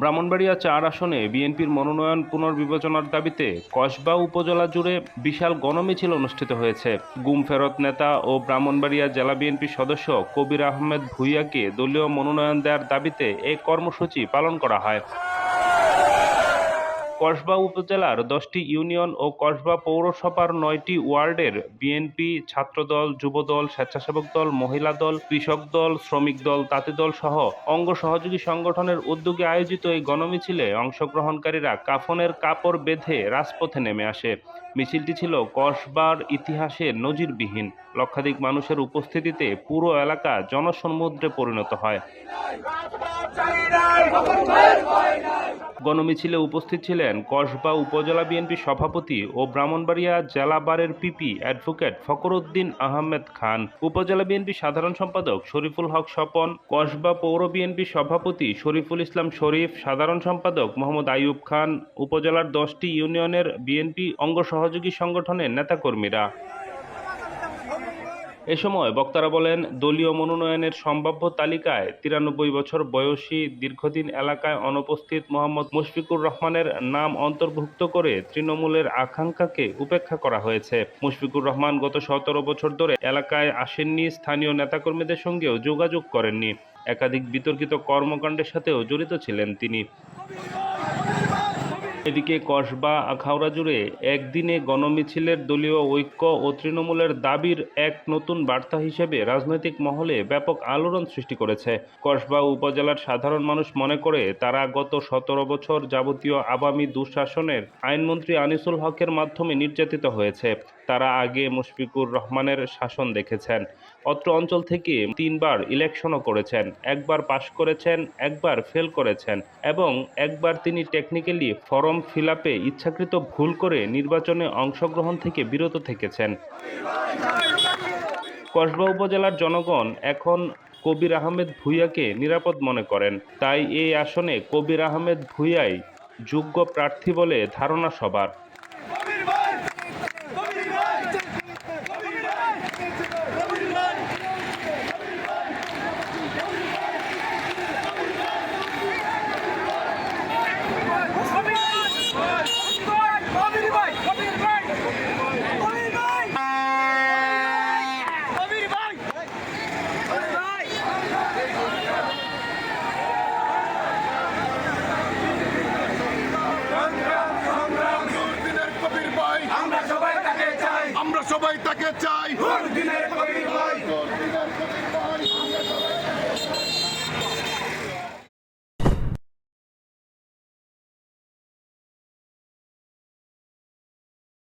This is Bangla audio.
ব্রাহ্মণবাড়িয়া চার আসনে বিএনপির মনোনয়ন পুনর্বিবেচনার দাবিতে কসবা উপজেলা জুড়ে বিশাল গণমিছিল অনুষ্ঠিত হয়েছে। গুম ফেরত নেতা ও ব্রাহ্মণবাড়িয়া জেলা বিএনপির সদস্য কবির আহমেদ ভুইয়াকে দলীয় মনোনয়ন দেওয়ার দাবিতে এই কর্মসূচি পালন করা হয়। কসবা উপজেলার দশটি ইউনিয়ন ও কসবা পৌরসভার নয়টি ওয়ার্ডের বিএনপি, ছাত্রদল, যুবদল, স্বেচ্ছাসেবক দল, মহিলা দল, কৃষক দল, শ্রমিক দল, তাঁতি দল সহ অঙ্গ সহযোগী সংগঠনের উদ্যোগে আয়োজিত এই গণমিছিলে অংশগ্রহণকারীরা কাফনের কাপড় বেঁধে রাজপথে নেমে আসে। মিছিলটি ছিল কসবার ইতিহাসে নজিরবিহীন। লক্ষাধিক মানুষের উপস্থিতিতে পুরো এলাকা জনসমুদ্রে পরিণত হয়। গণমিছিলে উপস্থিত ছিলেন কসবা উপজেলা বিএনপি সভাপতি ও ব্রাহ্মণবাড়িয়া জেলা বারের পিপি অ্যাডভোকেট ফখরুদ্দিন আহমেদ খান। উপজেলা বিএনপি সাধারণ সম্পাদক শরীফুল হক স্বপন, কসবা পৌর বিএনপি সভাপতি শরীফুল ইসলাম শরীফ, সাধারণ সম্পাদক মোহাম্মদ আইয়ুব খান, উপজেলার দশটি ইউনিয়নের বিএনপি অঙ্গ সহযোগী সংগঠনের নেতাকর্মীরা। এ সময় বক্তারা বলেন, দলীয় মনোনয়নের সম্ভাব্য তালিকায় তিরানব্বই বছর বয়সী দীর্ঘদিন এলাকায় অনুপস্থিত মোহাম্মদ মুশফিকুর রহমানের নাম অন্তর্ভুক্ত করে তৃণমূলের আকাঙ্ক্ষাকে উপেক্ষা করা হয়েছে। মুশফিকুর রহমান গত সতেরো বছর ধরে এলাকায় আসেননি, স্থানীয় নেতাকর্মীদের সঙ্গেও যোগাযোগ করেননি। একাধিক বিতর্কিত কর্মকাণ্ডের সাথেও জড়িত ছিলেন তিনি। এদিকে কসবা আখাউড়া জুড়ে একদিনে গণমিছিলের দলীয় ঐক্য ও তৃণমূলের দাবির এক নতুন বার্তা হিসেবে রাজনৈতিক মহলে ব্যাপক আলোড়ন সৃষ্টি করেছে। কসবা উপজেলার সাধারণ মানুষ মনে করে তারা গত সতেরো বছর যাবতীয় আওয়ামী দুঃশাসনের আইনমন্ত্রী আনিসুল হকের মাধ্যমে নির্যাতিত হয়েছে। তারা আগে মুশফিকুর রহমানের শাসন দেখেছেন। অত্র অঞ্চল থেকে তিনবার ইলেকশনও করেছেন। একবার পাশ করেছেন, একবার ফেল করেছেন এবং একবার তিনি টেকনিক্যালি ফর্ম ফিল আপে ইচ্ছাকৃত ভুল করে নির্বাচনে অংশগ্রহণ থেকে বিরত থেকেছেন। কসবা উপজেলার জনগণ এখন কবির আহমেদ ভুইয়াকে নিরাপদ মনে করেন। তাই এই আসনে কবির আহমেদ ভুইয়াই যোগ্য প্রার্থী বলে ধারণা সবার।